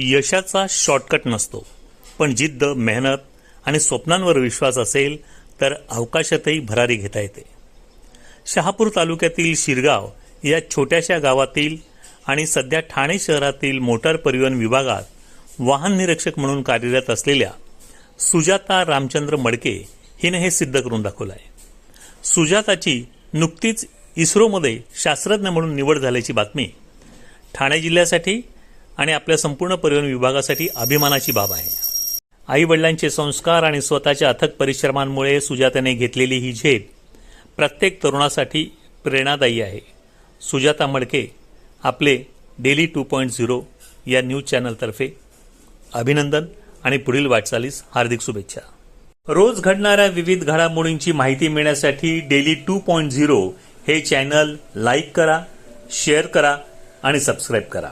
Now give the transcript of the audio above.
यशाचा शॉर्टकट नसतो. पण जिद्द मेहनत आणि स्वप्नांवर विश्वास असेल तर अवकाशातही भरारी घेता येते. शहापूर तालुक्यातील शिरगाव या छोट्याशा गावातील आणि सध्या ठाणे शहरातील मोटार परिवहन विभागात वाहन निरीक्षक म्हणून कार्यरत असलेल्या सुजाता रामचंद्र मडके हिने हे सिद्ध करून दाखवलं आहे सुजाताची नुकतीच इस्रोमध्ये शास्त्रज्ञ म्हणून निवड झाल्याची बातमी ठाणे जिल्ह्यासाठी आणि आपल्या संपूर्ण परिवहन विभागासाठी अभिमानाची बाब आहे. आई वडिलांचे संस्कार आणि स्वतःच्या अथक परिश्रमांमुळे सुजाताने घेतलेली ही झेप प्रत्येक तरुणासाठी प्रेरणादायी आहे. सुजाता मडके आपले डेली टू पॉईंट झिरो या न्यूज चॅनलतर्फे अभिनंदन आणि पुढील वाटचालीस हार्दिक शुभेच्छा. रोज घडणाऱ्या विविध घडामोडींची माहिती मिळण्यासाठी डेली टू पॉईंट झिरो हे चॅनल लाईक करा शेअर करा आणि सबस्क्राईब करा.